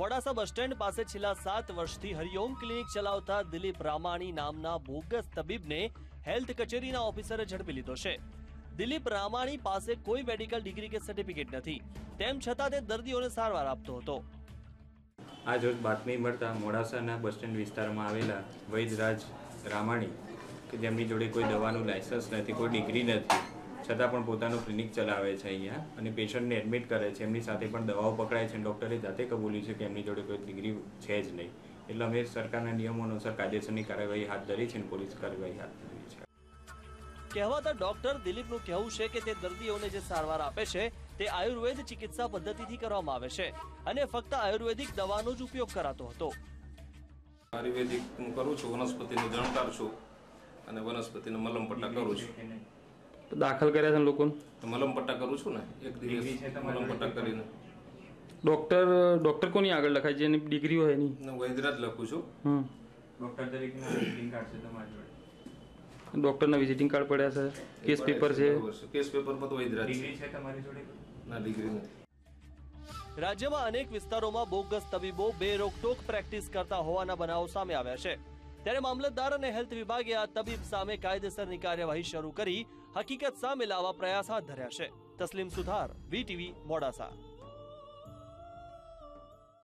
Modasa bus stand પાસે છેલ્લા સાત વર્ષથી હરિઓમ ક્લિનિક ચલાવતા દિલીપ રામાણી નામના બોગસ તબીબને હેલ્થ કચેરીના ઓફિસરે ઝડપી લીધો છે. દિલીપ રામાણી પાસે કોઈ મેડિકલ ડિગ્રી કે સર્ટિફિકેટ નથી. તેમ છતાં તે દર્દીઓને સારવાર આપતો હતો. આજ રોજ બાતમી મળતા મોડાસાના બસ સ્ટેન્ડ વિસ્તારમાં આવેલા વૈદરાજ રામાણી, કે જેમની જોડે કોઈ દવાનું લાયસન્સ નથી, કોઈ ડિગ્રી નથી છતાં પણ પોતાનું ક્લિનિક ચલાવે છે અહીંયા અને પેશન્ટને એડમિટ કરે છે. એમની સાથે પણ દવાઓ પકડાય છે ડૉક્ટરે જાતે કબૂલ્યું છે કે એમની જોડે કોઈ ડિગ્રી છે જ નહીં. એટલે અમે સરકારના નિયમો અનુસાર કાયદેસરની કાર્યવાહી હાથ ધરી છે અને પોલીસ કાર્યવાહી હાથ ધરી છે. કહેવાતા ડોક્ટર દિલીપનું કહેવું છે કે તે દર્દીઓને જે સારવાર આપે છે તે આયુર્વેદ ચિકિત્સા પદ્ધતિથી કરવામાં આવે છે અને ફક્ત આયુર્વેદિક દવાનો જ ઉપયોગ કરાતો હતો. આયુર્વેદિક હું કરું છું વનસ્પતિનો જાણકાર છું અને વનસ્પતિનો મલમ પટ્ટા કરું છું. તો દાખલ કર્યા છે ને લોકોને? તો મલમ પટ્ટા કરું છું ને એક દિવસ મલમ પટ્ટા કરીને. ડોક્ટર ડોક્ટર કોની આગળ લખાય છે? એની ડિગ્રી હોય એની? ને વૈદરાજ લખું છું. હમ. ડૉક્ટર તરીકેનું વિઝિટિંગ કાર્ડ છે તમારી જોડે. ડોક્ટરના વિઝિટિંગ કાર્ડ પડ્યા છે. કેસ પેપર છે કેસ પેપર પર તો વૈદરાજ ડિગ્રી છે તમારી જોડે? ના ડિગ્રી નથી. રાજ્યમાં અનેક વિસ્તારોમાં બોગસ તબીબો બે રોકટોક પ્રેક્ટિસ કરતા હોવાના બનાવો સામે આવ્યા છે. ત્યારે મામલતદાર અને હેલ્થ વિભાગે આ તબીબ સામે કાયદેસરની કાર્યવાહી શરૂ કરી, હકીકત સામે લાવવા પ્રયાસ હાથ ધર્યા છે. તસલીમ સુથાર વીટીવી, મોડાસા.